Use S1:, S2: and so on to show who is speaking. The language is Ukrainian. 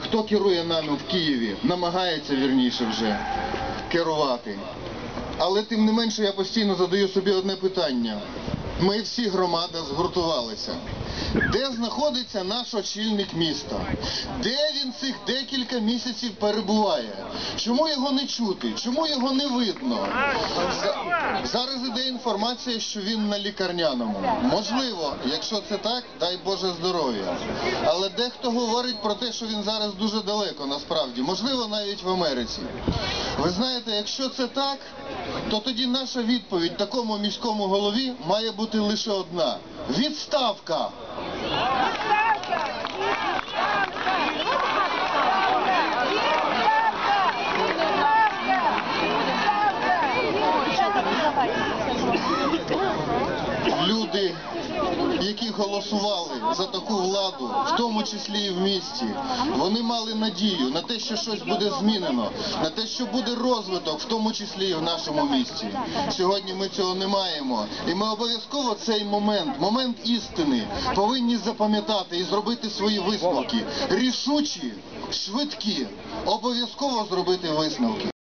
S1: хто керує нами в Києві, намагається вірніше вже керувати. Але тим не менше я постійно задаю собі одне питання. Ми всі громади згуртувалися. Де знаходиться наш очільник міста? Де він цих декілька місяців перебуває? Чому його не чути? Чому його не видно? Зараз іде інформація, що він на лікарняному. Можливо, якщо це так, дай Боже здоров'я. Але дехто говорить про те, що він зараз дуже далеко, насправді, можливо, навіть в Америці. Ви знаєте, якщо це так, то тоді наша відповідь такому міському голові має бути лише одна: відставка. Які голосували за таку владу, в тому числі і в місті, вони мали надію на те, що щось буде змінено, на те, що буде розвиток, в тому числі і в нашому місті. Сьогодні ми цього не маємо, і ми обов'язково цей момент, момент істини, повинні запам'ятати і зробити свої висновки. Рішучі, швидкі, обов'язково зробити висновки.